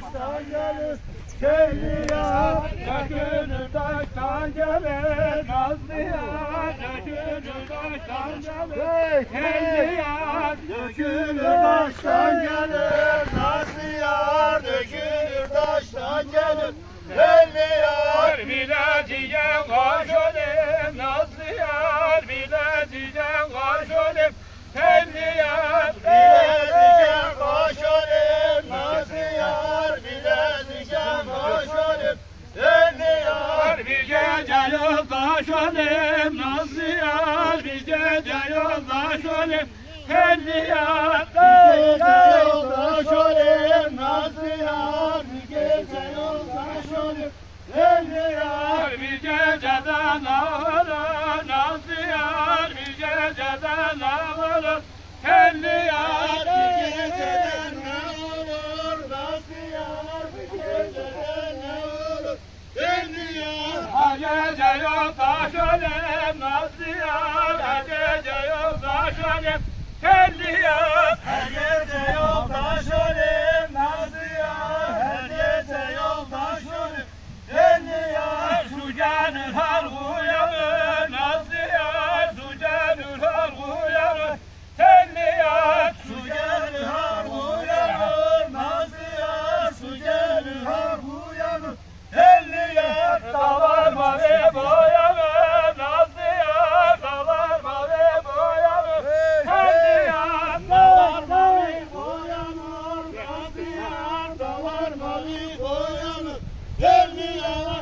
taştan gelir Kelli yar Dökülür taştan gelir Nazlı yar Dökülür taştan gelir Kelli yar Dökülür taştan gelir Nazlı yar Dökülür taştan gelir Kelli yar Bileciye hoş olayım Nazlı yar Bileciye hoş olayım Kelli yar Bileciye hoş olayım Nazlı yar Bileciye hoş olayım Kelli yar Bir gece yoldaş olayım Nazlı yar Bir gece yoldaş olayım Kelli yar Bir gece yoldaş olayım Nazlı yar Bir gece yoldaş olayım Elli yar bir geceden ağlar Nazlı yar bir geceden ağlar Elli yar yoldaş ölüm Nazlı yar her gece yoldaş ölüm Telli yar her gece yoldaş ölüm Nazlı yar her gece yoldaş ölüm Telli yar şu canı halkı Sami koyanı vermeyen